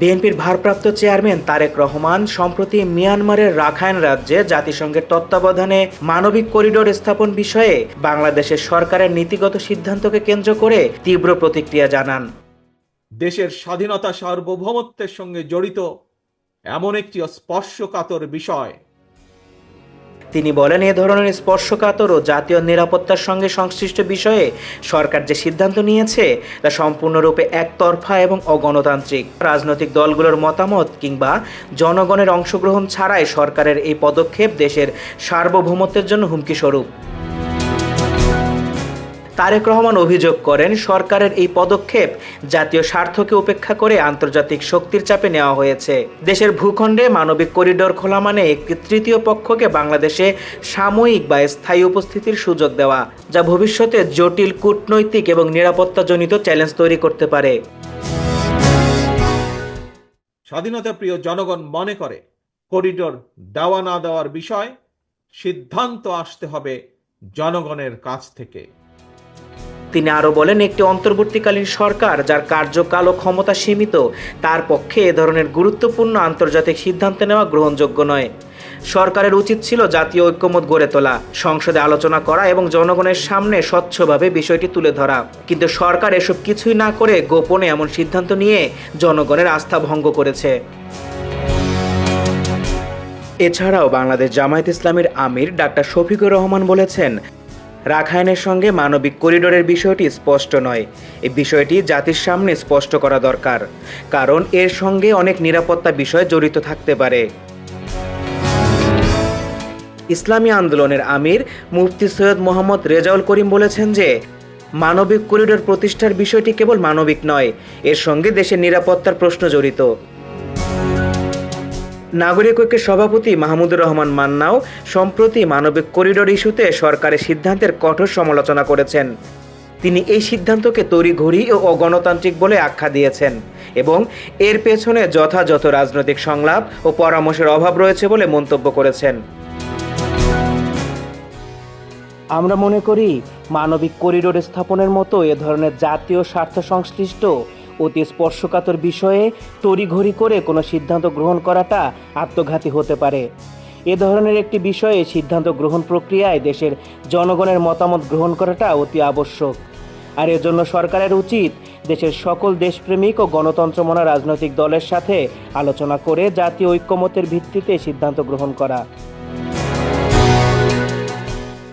বিএনপির ভারপ্রাপ্ত চেয়ারম্যান তারেক রহমান সম্প্রতি মিয়ানমারের রাখাইন রাজ্যে জাতিসংঘের তত্ত্বাবধানে মানবিক করিডোর স্থাপন বিষয়ে বাংলাদেশের সরকারের নীতিগত সিদ্ধান্তকে কেন্দ্র করে তীব্র প্রতিক্রিয়া জানান। দেশের স্বাধীনতা সার্বভৌমত্বের সঙ্গে জড়িত এমন একটি স্পর্শকাতর বিষয়। তিনি বলেন, এ ধরনের স্পর্শকাতর ও জাতীয় নিরাপত্তার সঙ্গে সংশ্লিষ্ট বিষয়ে সরকার যে সিদ্ধান্ত নিয়েছে, তা সম্পূর্ণরূপে একতরফা এবং অগণতান্ত্রিক। রাজনৈতিক দলগুলোর মতামত কিংবা জনগণের অংশগ্রহণ ছাড়াই সরকারের এই পদক্ষেপ দেশের সার্বভৌমত্বের জন্য হুমকি স্বরূপ তারেক রহমান অভিযোগ করেন, সরকারের এই পদক্ষেপ জাতীয় স্বার্থকে উপেক্ষা করে আন্তর্জাতিক শক্তির চাপে নেওয়া হয়েছে। দেশের ভূখণ্ডে মানবিক করিডোর খোলা মানে একটি তৃতীয় পক্ষকে বাংলাদেশে সাময়িক বা স্থায়ী উপস্থিতির সুযোগ দেওয়া, যা ভবিষ্যতে জটিল কূটনৈতিক এবং নিরাপত্তাজনিত চ্যালেঞ্জ তৈরি করতে পারে। স্বাধীনতা প্রিয় জনগণ মনে করে, করিডোর দেওয়া না দেওয়ার বিষয় সিদ্ধান্ত আসতে হবে জনগণের কাছ থেকে। তিনি আরও বলেন, একটি অন্তর্বর্তীকালীন সরকার যার কার্যকাল ও ক্ষমতা সীমিত, তার পক্ষে এ ধরনের গুরুত্বপূর্ণ আন্তর্জাতিক সিদ্ধান্ত নেওয়া গ্রহণযোগ্য নয়। সরকারের উচিত ছিল জাতীয় ঐক্যমত গড়ে তোলা, সংসদে আলোচনা করা এবং জনগণের সামনে স্বচ্ছভাবে বিষয়টি তুলে ধরা। কিন্তু সরকার এসব কিছুই না করে গোপনে এমন সিদ্ধান্ত নিয়ে জনগণের আস্থা ভঙ্গ করেছে। এছাড়াও বাংলাদেশ জামায়াত ইসলামের আমির ডাক্তার শফিকুর রহমান বলেছেন রাখাইনের সঙ্গে মানবিক করিডোরের বিষয়টি স্পষ্ট নয়। এই বিষয়টি জাতির সামনে স্পষ্ট করা দরকার, কারণ এর সঙ্গে অনেক নিরাপত্তা বিষয় জড়িত থাকতে পারে। ইসলামী আন্দোলনের আমির মুফতি সৈয়দ মোহাম্মদ রেজাউল করিম বলেছেন যে, মানবিক করিডোর প্রতিষ্ঠার বিষয়টি কেবল মানবিক নয়, এর সঙ্গে দেশের নিরাপত্তার প্রশ্ন জড়িত। নাগরিক ঐক্যের সভাপতি মাহমুদুর রহমান মান্নাও সম্প্রতি মানবিক করিডোর ইস্যুতে সরকারের সিদ্ধান্তের কঠোর সমালোচনা করেছেন। তিনি এই সিদ্ধান্তকে তড়িঘড়ি ও অগণতান্ত্রিক বলে আখ্যা দিয়েছেন এবং এর পেছনে যথাযথ রাজনৈতিক সংলাপ ও পরামর্শের অভাব রয়েছে বলে মন্তব্য করেছেন। আমরা মনে করি, মানবিক করিডোর স্থাপনের মতো এ ধরনের জাতীয় স্বার্থ সংশ্লিষ্ট অতি স্পর্শকাতর বিষয়ে তড়িঘড়ি করে কোনো সিদ্ধান্ত গ্রহণ করাটা আত্মঘাতী হতে পারে। এ ধরনের একটি বিষয়ে সিদ্ধান্ত গ্রহণ প্রক্রিয়ায় দেশের জনগণের মতামত গ্রহণ করাটা অতি আবশ্যক। আর এজন্য সরকারের উচিত দেশের সকল দেশপ্রেমিক ও গণতন্ত্রমনা রাজনৈতিক দলের সাথে আলোচনা করে জাতীয় ঐক্যমতের ভিত্তিতে সিদ্ধান্ত গ্রহণ করা।